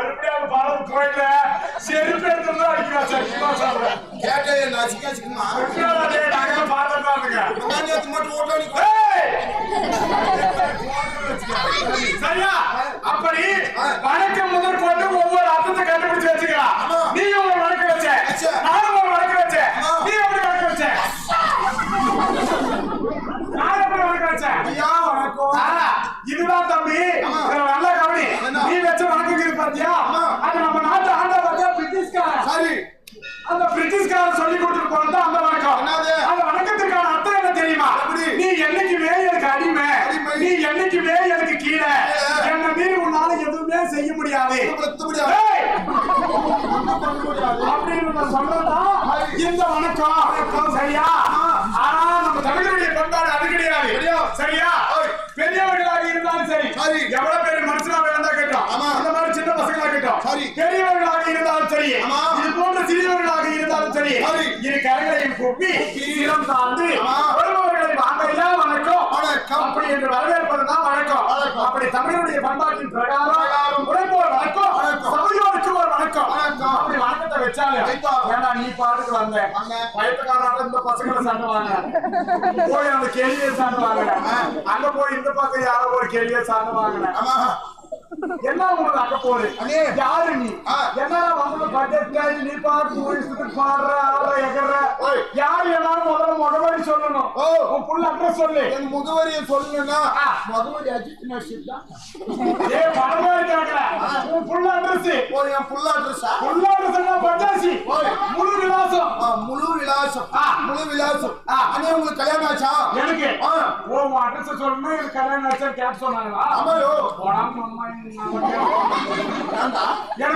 மறுபடியும் பாலம் கோயில செருப்பு எடுத்து அடிக்கிறா சத்தியமா சொல்றேன் கேட்டே நாங்க பாலம் பாருங்க மட்டும்! சரியா அப்படி வணக்கம் முதல் கொண்டு ஒவ்வொரு அர்த்தத்தை கண்டுபிடிச்சு வச்சுக்கலாம் ஆமா. நீ ஒரு வணக்கம் வச்ச வச்சேன். நானும் ஒரு வணக்கம் வச்சேன் ஆமா. நீ எப்படி வணக்கம் வச்ச நான் எப்படி வணக்கம் வச்சேன் ஐயா வணக்கம் ஆ, இதுதான் தம்பி ஆமா. இதை நல்லா கவனி என்ன? நீ வச்ச வணக்கம் இருக்கு பாத்தியா. அது நம்ம நாட்டு ஆண்ட பார்த்தா பிரிட்டிஷ்காரன். சரி. அந்த பிரிட்டிஷ்காரன் சொல்லி கொடுத்துட்டு போனது அந்த வணக்கம்? அந்த வணக்கத்துக்கான அர்த்தம் என்ன தெரியுமா? நீ என்னைக்குமே எனக்கு அடிமை. நீ என்னைக்குமே எனக்கு கீழே. என்ன மீறி உன்னால எதுவுமே செய்ய முடியாது. அப்படின்னு நான் சொல்றதா இந்த வணக்கம். சரியா? ஆனா நம்ம தமிழருடைய பண்பாடு அது கிடையாது. சரியா. பெரியவர்களாக இருந்தாலும் சரி. சரி. எவ்வளவு பேர் மனுஷனாக இருந்தா கேட்டோம் ஆமா. இந்த மாதிரி சின்ன பசங்களா கேட்டோம் சரி. பெரியவர்களாக இருந்தாலும் சரி. இது போன்ற சிறியவர்களாக இருந்தாலும் சரி சரி. இரு கரங்களையும் கூப்பி சீரம் சார்ந்து. வருபவர்களை வாங்கையா வணக்கம் வணக்கம். அப்படி என்று வரவேற்பதுதான் வணக்கம் வணக்கம். அப்படி தமிழருடைய பண்பாட்டின் பிரகாரம். உழைப்போர் வணக்கம். சமயோருக்கு ஒரு வணக்கம் வணக்கம். அப்படி வணக்கத்தை வைத்தா. ஏன்னா நீ பாட்டுக்கு வந்த வந்தேன். பயத்துக்காரால இந்த பசங்களை சண்டை வாங்க போய் அந்த கேள்வியை சண்டை வாங்கின அங்க போய் இந்த பக்கம் யாரோ ஒரு கேள்வியை சண்டை வாங்கின என்ன போடு அண்ணே. யாரு நீ ஆ. என்ன வந்து பட்ஜெட்காரி நீ பாட்டு ஊழிச்சுட்டு பாடுற ஆடுற எகற. யாரு எல்லாரும் முதல்ல முகவரி சொல்லணும். உன் புள்ள அட்ரஸ் சொல்லு என் முகவரியை சொல்லணும்னா. முகவரி அஜித் நர்ஷிப் தான் ஏ பணமா இருக்காங்க உன் புள்ள அட்ரஸ் என் புள்ள அட்ரஸா புள்ள அட்ரஸ் பட்டாசி. முழு விலாசம். முழு விலாசம். முழு விலாசம். அண்ணே உங்களுக்கு கல்யாணம் ஆச்சா? எனக்கு. ஓ உன் அட்ரஸ் சொல்லணும் எனக்கு கல்யாணம் ஆச்சா கேப் சொன்னாங்களா? ஆமாயோ. போடாம அம்மா எனக்கு.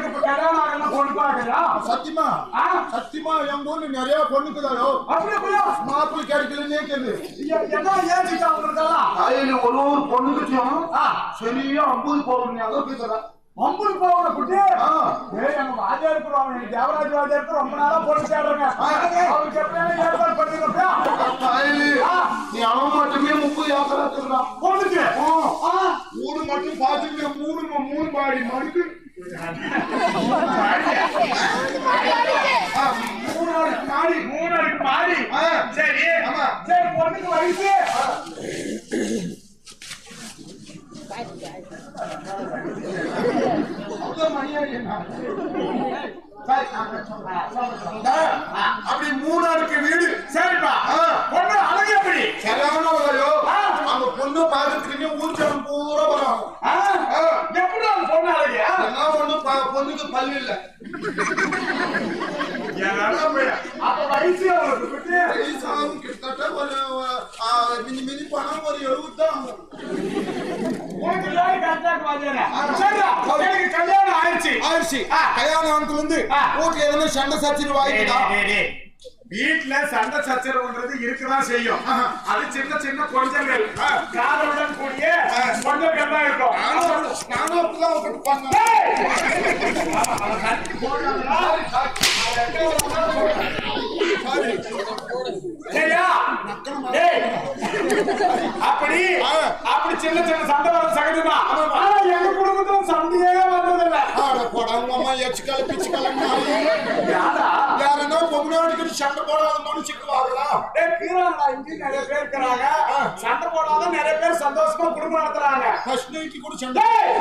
இப்ப கல்யாணம் ஆகணும் பொண்ணு பாக்கலையா சத்தியமா? ஆ? சத்தியமா என் ஊர்ல நிறைய பொண்ணுக்குதாயோ? அப்படி அப்படியா? மாப்பிள்ளை கிடைக்கலன்னே எ- என்ன ஏஜிக்கா உங்களுக்கெல்லாம்? அதுல ஒரு ஒரு பொண்ணுக்கிட்டையும் ஆ, சரியா ஐம்பது பவுன் நகை கேக்குறா. அம்புல் போகிற குட்டி. வாஜா இருக்கிறோம் தேவராஜ் இருக்கிறோம் ரொம்ப நாளா போட்டு தேடுறேங்க. ஆ. அவருக்கு எப்படியான ஏற்பாடு ஆ. நீ அவன் மட்டுமே முப்பது பொண்ணுக்கு ஆ. ஊரு மட்டும் பாத்துட்டு மூணு மூணு பாடி மடுக்கு. ஆ, மூணு மூணு ஆ. சரி. சரி பொண்ணுக்கு வயசு மணியாடி என்ன? சரி, நான் சொல்றேன். ஆ, அப்படி மூணு அடுக்கு வீடு சரிப்பா ஆ. பொண்ணு அழகு எப்படி சரியான வகையோ ஆ. அந்த பொண்ணு பாக்கிறதுக்கு ஊர் ஜனம் பூரா வரும் ஆ? எப்படி அந்த பொண்ணு அழகு ஆ? என்ன ஒண்ணு ப- பொண்ணுக்கு பல்லு இல்ல என்னடா பையன்? அப்ப வயசு அவளுக்கு குட்டி வயசாகும் கிட்டத்தட்ட ஒரு ஆ, மினி மினி பணம் ஒரு எழுபது தான் ஆகும். உனக்கு எல்லாரும் கரெக்டாக வாஜாரா சரிடா எனக்கு கல்யாணம் ஆயிடுச்சு ஆயிடுச்சு ஆ. இருந்து. வீட்டுல எதுனா சண்டை சச்சிரு வாங்கிட்டா வீட்டுல சண்டை சச்சரவுன்றது இருக்கதான் செய்யும். அது சின்ன சின்ன கொஞ்சங்கள். காதலுடன் கூடிய கொஞ்சங்கள் தான் இருக்கும். நானும் அப்படிதான்! அப்படி. அப்படி சின்ன சின்ன சண்டை வர சகஜமா? ஆனா எங்க குடும்பத்துல சண்டையே ஆட போடா உங்க அம்மா எச்சுக்கால பிச்சுக்கால யாரா யாரன்னா பொம்னாடிக்கிட்டு சண்டை போடாத மனுஷிக்கு வாங்கலாம் ஏய், கீழாடா, இங்கேயும் நிறைய பேர் இருக்கிறாங்க. சண்டை போடாத நிறைய பேர் சந்தோஷமா குடும்பம் நடத்துறாங்க. ஃபர்ஸ்ட் நைட்டு கூட சண்டை டேய்,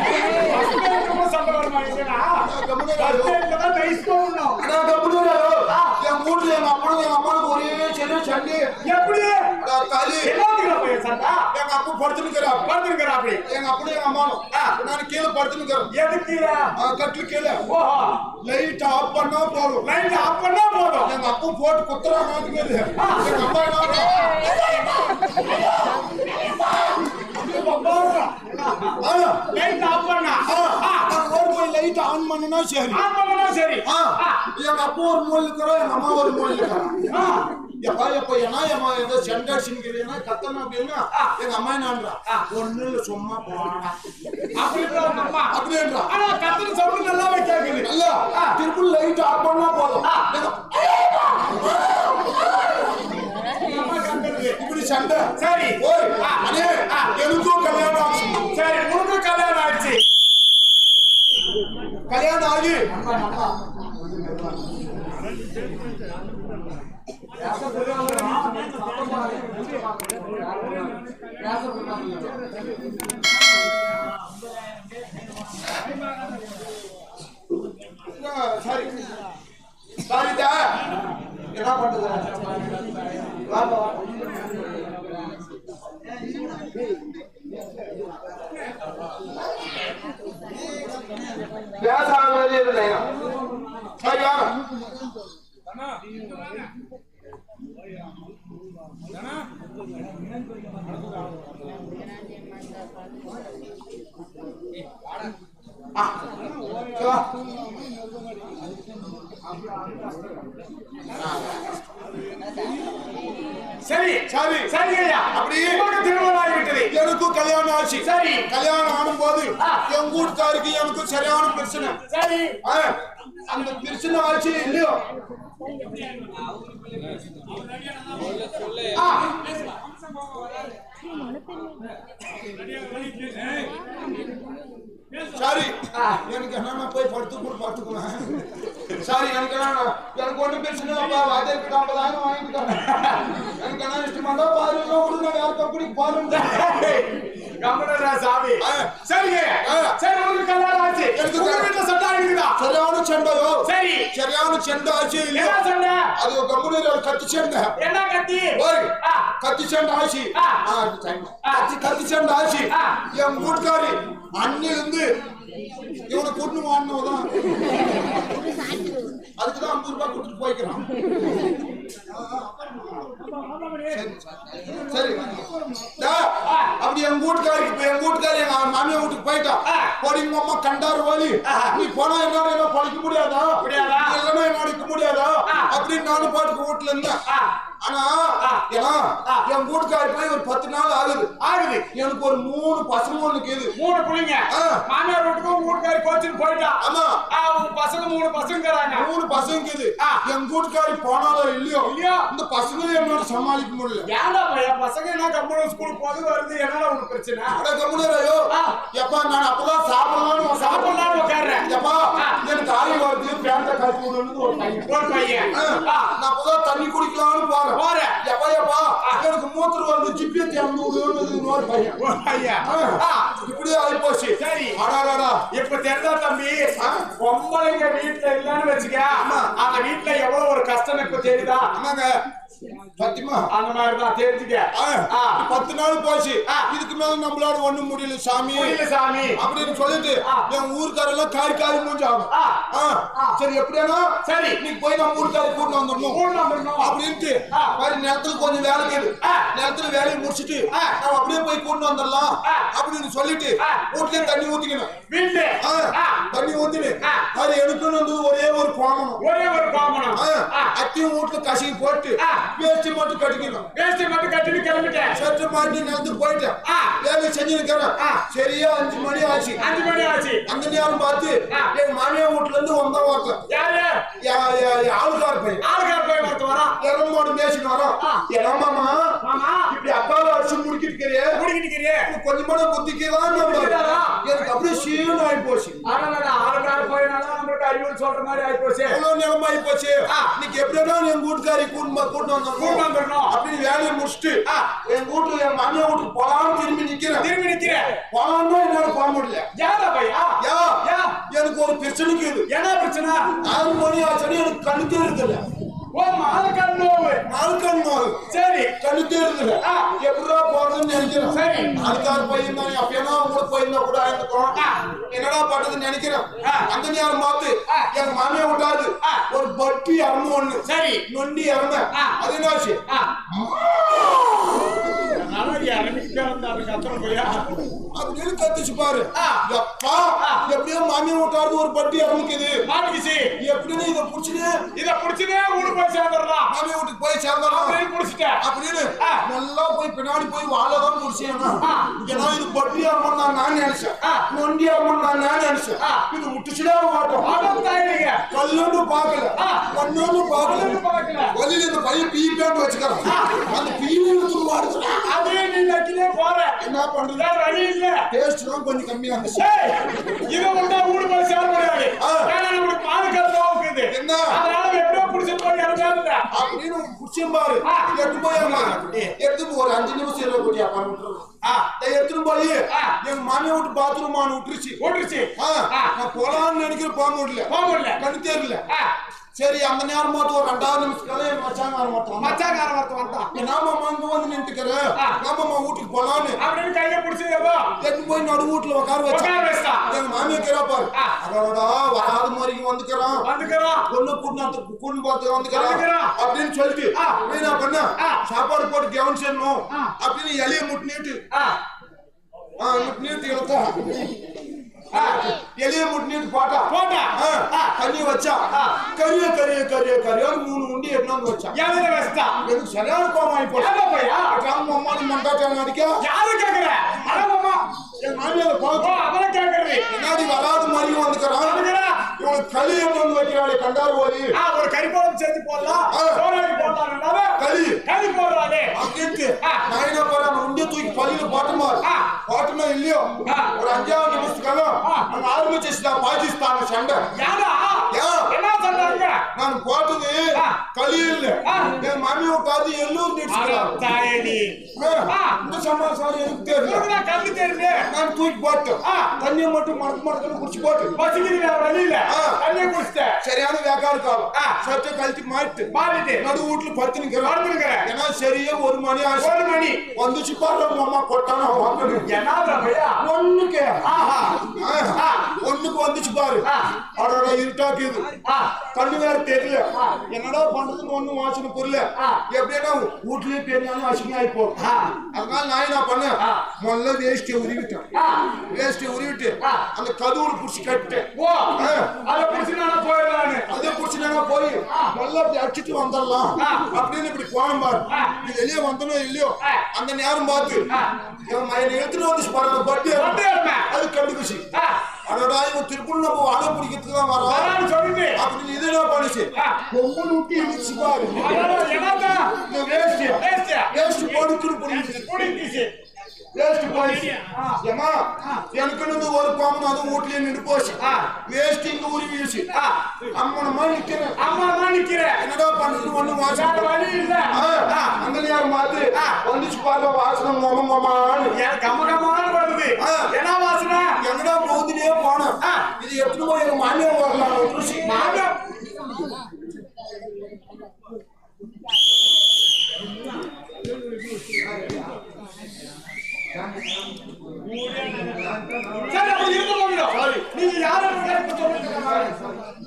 first night கூட சண்டை வருமா இங்கனா? கம்முனு First இரு. night தான் nice போகணும். அடா கம்முனு இரு. என் வீட்டுல எங்க அப்பனும் எங்க அம்மாவுக்கு ஒரே சின்ன சண்டை எப்படி? அடா தாலி எங்க அப்பா படுத்துனுக்கிறா படுத்துருக்குறா அப்படி. எங்க அப்பனும் எங்க அம்மாவும். நான் கீழே படுத்துனுக்கிறேன் எதுக்கு? கட்டில் கீழே. ஓஹோ, லைட் ஆஃப் பண்ணா போதும். Light off பண்ணா போதும். எங்க அப்பா போட்டு குத்துறா நாட்டுக்குது எங்க அப்பா என்ன ஆ, Light off பண்ணா. ரோடு போய் லைட் ஆன் பண்ணுனா சரி. ஆன் பண்ணனா சரி. எங்க அப்பா ஒரு மூலையில் இருக்கிறோம் எங்க அம்மா ஒரு ஆ, எப்பா எப்ப ஏன்னா ஏமா ஏதோ சென்டா சிங்கிறீங்கன்னா கத்தணும் அப்படின்னா எங்க அம்மா என்னன்றா? ஒண்ணு இல்ல சும்மா போனா அப்படின்ற அம்மா. அப்படின்றா. ஆனா கத்துன சவுண்ட் நல்லாவே கேக்குது. இல்ல திருப்பி லைட் ஆஃப் பண்ணா போதும். எங்க- அம்மா கத்துறது. இப்படி சண்டை. சரி. ஓய் அண்ணே எனக்கும் கல்யாணம் ஆச்சு. சரி உனக்கு கல்யாணம் ஆயிடுச்சு. கல்யாணம் ஆகி. சரி. சரிதா. என்ன பண்றது வா, வா, வா. பேசாத மாதிரி இல்லை சரி வாங்க ஆ, சரி. சரி சரி ஐயா அப்படி? உனக்கு திருமணம் ஆகிவிட்டது எனக்கும் கல்யாணம் ஆச்சு சரி கல்யாணம் ஆனும்போது ஆ. என் வீட்டுக்காருக்கு எனக்கும் சரியான பிரச்சனை சரி அந்த பிரச்சனை ஆச்சு இல்லையோ? சாரி. எனக்கு என்ன போய் படுத்து கூட படுத்துக்குவேன் சாரி எனக்கு என்ன எனக்கு ஒன்றும் பிரச்சனை இல்லப்பா அதற்கு ஐம்பதாயிரம் வாங்கிட்டு எனக்கு என்ன இஷ்டமா தான் பாரு இல்லை விடுங்க பாருங்க கமலரா சாமி. சரிங்க. சரி உனக்கு கல்யாணம் ஆச்சு. உங்க. வீட்டுல சட்டம் இருக்குதா? சரியான சண்டையோ சரி. சரியான சண்டை ஆச்சு. என்ன அது கத்தி சண்டை. என்ன கத்தி? ஆ. கத்தி சண்டை ஆச்சு. கத்தி கத்தி சண்டை ஆச்சு. என் வீட்டுக்காரி அண்ணிலிருந்து இவனை கூட்டு வாடினவதான் அதுக்குதான் ஐம்பது ரூபாய் கொடுத்துட்டு போய்க்கிறான். சரி. என் வீட்டுக்காரி இப்ப என் வீட்டுக்காரி எங்க மாமியா வீட்டுக்கு போயிட்டா. போடிங்க அம்மா கண்டாரு வலி நீ போனா என்னோட என்ன பழிக்க முடியாதா? இல்லைன்னா என்னோட இருக்க முடியாதா. அப்படின்னு நானும் பாட்டுக்கு வீட்டுல இருந்தேன். ஆனா. ஏன்னா. என் வீட்டுக்காரி போய் ஒரு பத்து நாள் ஆகுது ஆகுது எனக்கு ஒரு மூணு பசங்க ஒண்ணு இருக்குது மூணு பிள்ளைங்க. மாமியார் வீட்டுக்கும் வீட்டுக்காரி கோச்சின்னு போயிட்டா ஆமா பசங்க மூணு பசங்கிறாங்க மூணு பசங்க. என் வீட்டுக்காரி போனாலோ இல்லையோ இல்லையோ? இந்த பசங்களும் என்னோட சமாளிக்க முடியல ஏன்டா பசங்க என்ன கம்பெனி ஸ்கூலுக்கு போது வருது என்னடா உனக்கு பிரச்சனை. அட கம்முனரையோ. எப்பா நான் அப்பதான் சாப்பிடலாம்னு சாப்பிடலாம் சாப்பிடலாம்னு உட்கார்றேன் எப்பா. எனக்கு ஆய் வருது பேண்ட கட்டி விடுன்னு ஒரு பையன். ஒரு. நான் அப்பதான் தண்ணி குடிக்கலாம்னு போறேன். போறேன். எப்பா எப்பா எனக்கு மூத்திரம் வருது ஜிப்பியை தேர்ந்து விடுன்னு இன்னொரு பையன். ஒரு பையன். இப்படியே ஆயிப்போச்சு. சரி. அடாடாடா இப்ப தெரிஞ்சா தம்பி. பொம்பளைங்க வீட்டுல இல்லன்னு வச்சுக்க. அந்த வீட்டுல எவ்வளவு ஒரு கஷ்டம் இப்ப தெரியுதா? ஆமாங்க சத்தியமா அந்த மாதிரிதான் தெரிஞ்சுக்க ஆ. ஆ. பத்து நாள் போச்சு. இதுக்கு மேல நம்மளால ஒண்ணும் முடியல சாமி சாமி அப்படின்னு சொல்லிட்டு. என் ஊருக்காரெல்லாம் காரி காரி. ஆ. சரி எப்படியானா சரி இன்னைக்கு போய் நம்ம ஊருக்காரி கூட்டு வந்துடணும் ஊர்ல வந்துடணும். அப்படின்ட்டு. மாதிரி நேரத்துல கொஞ்சம் வேலை ஆ. நேரத்துல வேலையை முடிச்சிட்டு. நம்ம அப்படியே போய் கூட்டு வந்துடலாம். அப்படின்னு சொல்லிட்டு. வீட்லயே தண்ணி ஊத்திக்கணும். தண்ணி ஊத்தினு. அது வந்து ஒரே ஒரு கோமணம் ஒரே ஒரு. ஆ. அத்தையும் வீட்டுல கசிக்கு போட்டு. வேஷ்டி மட்டும் கட்டிக்கணும். வேஷ்டி மட்டும் கட்டிட்டு கிளம்பிட்டேன். சற்று மாட்டி நிலத்துக்கு போயிட்டேன். வேலை செஞ்சிருக்கிறேன். சரியா அஞ்சு மணி ஆச்சு. அஞ்சு மணி ஆச்சு. அந்த நேரம் பார்த்து. எங்க மாமியார் வீட்டுல இருந்து வந்த யாரு? ஆளுக்கார பையன். ஆளுக்கார போய் ஒருத்த வரான். இறங்கோடு மேய்ச்சிட்டு வரோம் ஆ. இறமாமா மாமா இப்படி அப்பாவை அடிச்சு முடிக்கிட்டு புத்திக்குதான் நம்ம புத்திக்குதானா? எனக்கு அப்படியே சீன் ஆகி போச்சு. ஆளுக்கார போயினால நம்மளுக்கு அறிவுரை சொல்ற மாதிரி ஆகி போச்சு. அவ்வளவு நிலைமை ஆகி போச்சு. இன்னைக்கு எப்படியா என் வீட்டுக்காரி கூட்டு கூட்டு கூட்டு வந்தோம் வந்துடணும். அப்படின்னு வேலையை முடிச்சுட்டு. என் வீட்டுல என் மாமியார் வீட்டுக்கு போலாம்னு திரும்பி நிக்கிறேன். திரும்பி நிக்கிறேன். போலாம்னா என்னால போக முடியல. ஏதா பையா யா எனக்கு ஒரு பிரச்சனைக்கு இது. என்ன பிரச்சனை? ஆறு மணி ஆச்சுன்னு எனக்கு கண்ணு தெரியுதுல்ல ஓ மாலக்கார நோவு நாலு கண் மாறு சரி தெரியுதுல்ல ஆ. எப்படிடா போறதுன்னு நினைக்கிறேன். சரி. அதுக்கார பையன் தான் அப்பயனா கூட போயிருந்தா கூட ஆயிருந்துக்கும் ஆ. என்னடா பண்றதுன்னு நினைக்கிறேன். ஆ. அந்த நேரம் பார்த்து. எங்க மாமியா விட்டாது. ஒரு பட்டி இறந்து ஒண்ணு. சரி. நொண்டி ஆ. அது என்னாச்சு? அதனால இறங்கி கிளந்தாரு கத்தம் போயா? அப்படின்னு கத்துச்சு பாரு. எப்பா எப்படியோ மாமியை விட்டாரு ஒரு பட்டி இறங்குது. மாட்டிக்கிச்சு எப்படின்னு இதை புடிச்சுன்னு இத புடிச்சுனே ஊரு போய் சேர்ந்துடலாம். மாமியை வீட்டுக்கு போய் சேர்ந்தோம் அப்படின்னு. நல்லா போய் பின்னாடி போய் வாழதான் முடிச்சேன். ஏன்னா இது பட்டி இறங்கணும் தான் நான் நினைச்சேன். ஆ. நொண்டி இறங்கணும் தான் நான் நினைச்சேன். இது விட்டுச்சுடா மாட்டோம் கல்லொண்டு பார்க்கல. ஒன்னொன்னு பார்க்கல. வழியில இந்த பையன் பீ பேண்ட் வச்சுக்கிறான் அந்த எடுத்து மாறுது அதே நீ நக்கிலே போற. என்ன பண்றது? வழி இல்ல. டேஸ்ட் தான் கொஞ்சம் கம்மியா இருந்துச்சு. இது ஒன்றா ஊரு போய் சேர முடியாது பாதுகாப்பு என்ன? அதனால புடிச்சு போய் இறங்காதுடா அப்படின்னு குடிச்சும் பாரு. எடுத்து போய் எடுத்து ஒரு அஞ்சு நிமிஷம் இருபது கோடி அப்பா விட்டுருவோம் ஆ எடுத்துட்டு போய். எங்க மாமியை விட்டு பாத்ரூம் விட்டுருச்சு ஆ. நான் போலான்னு நினைக்கிற போக முடியல போக முடியல கண்ணு தெரியல ரெண்டாவது நிமிஷத்துல என் மச்சாங்க வர மாட்டான் மச்சாக்கார ஒருத்தன் வந்தான் நாம அங்க வந்து நின்றுக்கிறேன் ஆ. நாம வீட்டுக்கு போலான்னு. அப்படின்னு கையை பிடிச்சி ஏதோ எடுத்து போய் நடு வீட்டுல உட்கார வச்சிட்டா. எங்க மாமியை கேப்பாரு ஆ. அதோட வராத மாதிரி வந்துக்கிறான். வந்துக்கிறோம் பொண்ணு கூட்டு கூண்டு பார்த்து வந்துக்கிறான் வந்துக்கிறான். அப்படின்னு சொல்லிட்டு என்ன பண்ண. சாப்பாடு போட்டு கவனிச்சிடணும். அப்படின்னு எலிய முட்டினிட்டு ஆ. ஆ முட்டினிட்டு இழுத்தா ஆ, எலிய முட்டினிட்டு பாட்டா. போட்டா. தண்ணி வச்சா. கரிய கரிய கரிய கரியான்னு மூணு உண்டி எட்டாந்து வச்சா. யாரு வச்சிட்டா எனக்கு சரியான போச்சு ஏதோ போயா ராம அம்மாடி மண்டாச்சாங்க அடிக்க? யாரு கேக்குற? அடமாமா என் மாமியார பார்த்து அவரை கேக்குறது. பின்னாடி வராத மாதிரி வந்துக்கிறான்? வந்துக்கிறா இவனுக்கு களி என்ன வந்து வைக்கிறாளே கண்டாரு ஆ ஒரு கறி சேர்த்து போடலாம். சோறாக்கி போடலாம் களி. கறி போடுறானே. அப்படின்ட்டு. நான் என்ன உண்டிய தூக்கி பள்ளியில போட்டுமா. போட்டுமா இல்லையோ. ஒரு அஞ்சாவது நிமிஷத்துக்காக அங்க ஆரம்பிச்சிச்சுடா பாகிஸ்தான் சண்டை. யாரா? என்ன சொல்றாங்க எல்லூர் அட நிடிச்சுக்கிறான் தாயடி ஆ. இந்த சமாசாரம் எனக்கு தெரியல. கண்ணு தெரியுது நான் தூக்கி போட்டேன். ஆ. தண்ணியை மட்டும் மறக்க மறக்கன்னு குடிச்சு போட்டு பசிக்குது வேற வழியில. தண்ணியை குடிச்சிட்டேன். சரியான வேக்காடு காலம். சட்டை கழட்டி மாட்டு மாறிட்டு நடு வீட்டுல படுத்து நிக்கிறேன் ஏன்னா சரியா ஒரு மணி ஆச்சு. ஒரு மணி. வந்துச்சு பாரு அம்மா கொட்டான ஒண்ணுக்கு. ஒண்ணுக்கு வந்துச்சு பாரு. அடடா இருட்டாக்குது. கண்ணு வேற தெரியல. என்னடா பண்றதுன்னு ஒண்ணும் வாசனை புரியல. எப்படின்னா வீட்லயே பெரியாலும் அசிங்க ஆகி போகும் ஆ. அதனால நான் என்ன பண்ணேன். முதல்ல வேஷ்டியை உருவிட்டேன் ஆ வேஷ்டியை உருவிட்டு. அந்த கதவுல புடிச்சு கட்டிட்டேன். அத புடிச்சு நான் போயிடலான்னு அதே புடிச்சு நாங்க போய் நல்லா அப்படி அடிச்சுட்டு வந்துடலாம். அப்படின்னு இப்படி போனோம் பாரு. இது வெளியே வந்தனோ இல்லையோ. அந்த நேரம் பார்த்து. என் மயனை எடுத்துட்டு வந்து பட்டி. அது கண்டுக்குச்சு ஆ அதோட இவன் திருப்பூர் நம்ம வாழை பிடிக்கிறதுக்கு தான் சொல்லிட்டு. அப்படின்னு இது என்ன பண்ணுச்சு. ரொம்ப நூட்டி இடிச்சு பாரு. அடடா, வேஸ்ட் பொடுக்குன்னு புடிங்கிச்சு. வேஷ்டி போயிடுச்சு. ஏமா எனக்கு ஒரு பாம்பு அதுவும் வீட்லயே நின்று போச்சு. ஆ. வேஷ்டி இங்க உருவிடுச்சு அம்மனமா நிக்கிறேன். அம்மா தான் நிக்கிறேன். என்னடா பண்ணுறது ஒண்ணு வாசனை வழி இல்ல. பார்த்து ஆ. வந்துச்சு பாருங்க வாசனை மொம மொமான்னு. கம கமான வருது என்ன வாசனை? எங்கடா போகுதுனே இது போய் எங்க மாமியார் வரலாம் நீங்க யாரும் சொல்லுங்க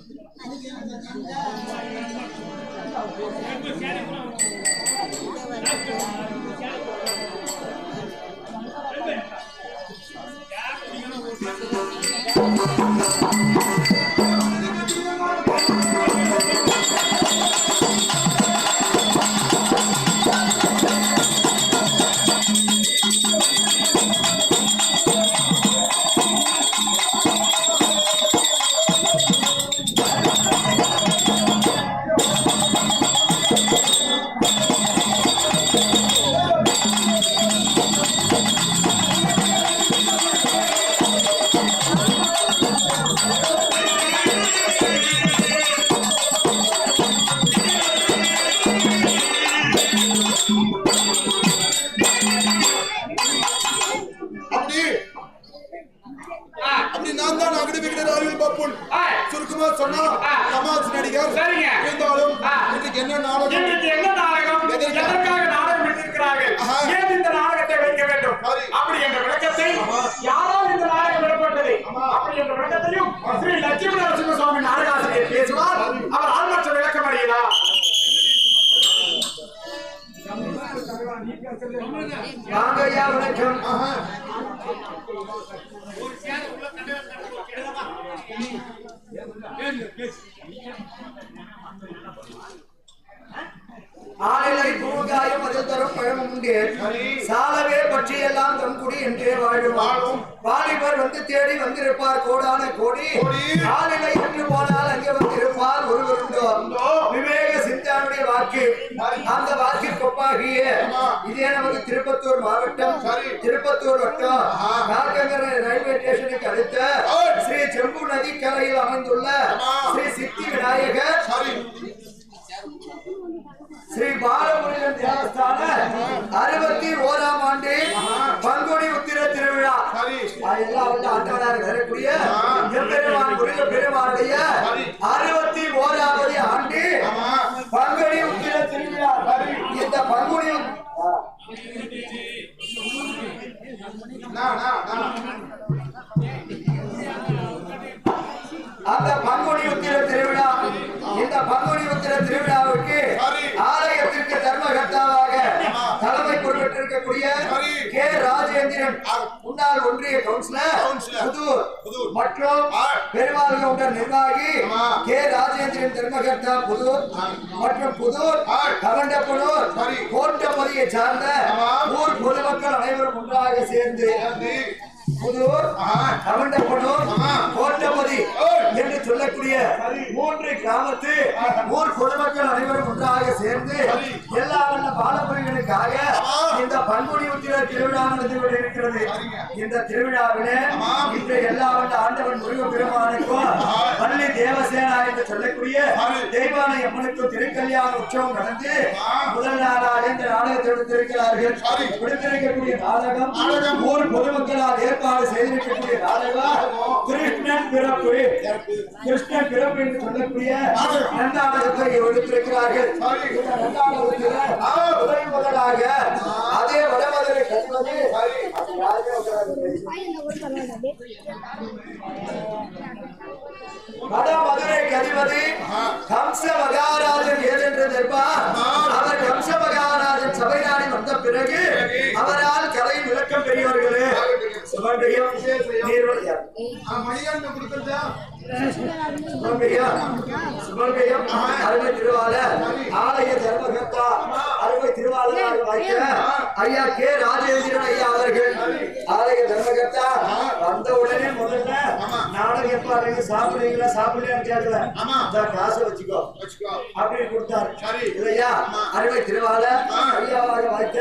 கமாஸ் நடிகர் சரிங்க. இருந்தாலும். இன்னைக்கு என்ன நாடகம் இன்றைக்கு என்ன நாடகம் எதற்காக? நாடகம் விட்டிருக்கிறார்கள் ஆஹா. ஏன் இந்த நாடகத்தை வைக்க வேண்டும். அப்படி என்ற விளக்கத்தை. யாரால் இந்த நாடகம் விடப்பட்டது ஆமா. அப்படி என்ற விளக்கத்தையும் ஸ்ரீ லட்சுமி நரசிம்ம சுவாமி நாடகாசிரியர் பேசுவார் அவர் ஆழ்மற்ற விளக்கம் அடைகிறார் வாங்க ஐயா வணக்கம் ஆலை பூங்காய மதுத்தரும் பழமுண்டே சாலவே பற்றியெல்லாம் தம் குடி என்றே வாழும். வாலிபர் வந்து தேடி வந்திருப்பார் கோடான கோடி. ஆளிலை என்று போனால் அங்கே வந்திருப்பார் ஒருவருண்டோ விவேக சிந்தாவுடைய வாக்கு. அந்த வாக்கு கொப்பாகிய இதே நமது திருப்பத்தூர் மாவட்டம். திருப்பத்தூர் வட்டம். நாகங்கர ரயில்வே ஸ்டேஷனுக்கு அடுத்த ஸ்ரீ செம்பு நதிக்கரையில் அமைந்துள்ள ஸ்ரீ சித்தி விநாயகர். ஸ்ரீ பாலமுருகன் தேவஸ்தான அறுபத்தி ஓராம் ஆண்டு பங்குனி உத்திர திருவிழா. அதெல்லாம் வந்து ஆண்டவனாக வரக்கூடிய ஆ. எம்பெருமான் முருக பெருமானுடைய. அறுபத்தி ஓராவது ஆண்டு பங்குனி உத்திர திருவிழா. இந்த பங்குனி அந்த பங்குனி உத்திர திருவிழா இந்த பங்குனி உத்திர திருவிழாவுக்கு சரி. ஆலயத்திற்கு தர்மகர்த்தாவாக ஆமா. தலைமை பொறுப்பேற்றிருக்கக்கூடிய சரி. கே ராஜேந்திரன். முன்னாள் ஒன்றிய கவுன்சிலர். புதூர். மற்றும். பெருமாள் கவுண்டர் நிர்வாகி. கே ராஜேந்திரன் தர்மகர்த்தா புதூர். மற்றும் புதூர் சரி. கோட்டமதியை சார்ந்த. ஊர் பொதுமக்கள் அனைவரும் ஒன்றாக சேர்ந்து சரி புதூர். என்று சொல்லக்கூடிய மூன்று கிராமத்து ஊர் பொதுமக்கள் அனைவரும் ஒன்றாக சேர்ந்து சரி. எல்லா வண்ண ஆமா. இந்த பங்குனி உத்திர திருவிழா நடந்து கொண்டிருக்கிறது. இந்த திருவிழாவிலே. இன்று எல்லா வண்ண ஆண்டவன் முருக பெருமானுக்கும். பள்ளி தேவசேனா என்று சொல்லக்கூடிய. தெய்வானை அம்மனுக்கும் திருக்கல்யாண உற்சவம் நடந்து. முதல் நாளாக இந்த நாடகத்தை எடுத்திருக்கிறார்கள் சரி. கொடுத்திருக்கக்கூடிய நாடகம். ஊர் பொதுமக்களால் ஏற்பாடு செய்திருக்கக்கூடிய கிருஷ்ணன் பிறப்பு. கிருஷ்ணன் பிறப்பு என்று சொல்லக்கூடிய இரண்டாவது எடுத்திருக்கிறார்கள் முதல் முதலாக அதே வடமதுரை கல்வது வடமதுரை கதிபதி கம்ச மகாராஜன் ஏதென்று நிற்பார் அவர் கம்ச மகாராஜன் சபை நாடி வந்த பிறகு அவரால் கதை விளக்கம் பெரியவர்கள் சுமந்திரியம் நீர்வழியா மணிகண்ட கொடுத்தா சுமந்திரியம் சுமந்திரியம் அருமை திருவாளர். ஆலய தர்மகர்த்தா அருமை திருவாளராக வாய்க்க ஐயா கே. ராஜேந்திரன் ஐயா அவர்கள். ஆலய தர்மகர்த்தா வந்த உடனே முதல்ல நாடகம் எப்ப அன்னைக்கு சாப்பிடுறீங்களா? சாப்பிடலையா கேட்கல. ஆமா. இந்த காசை வச்சுக்கோ. வச்சுக்கோ. அப்படின்னு கொடுத்தாரு. சரி. இல்லையா? ஆமா. அருமை திருவாளர் ஆ. ஐயாவாக வாய்க்க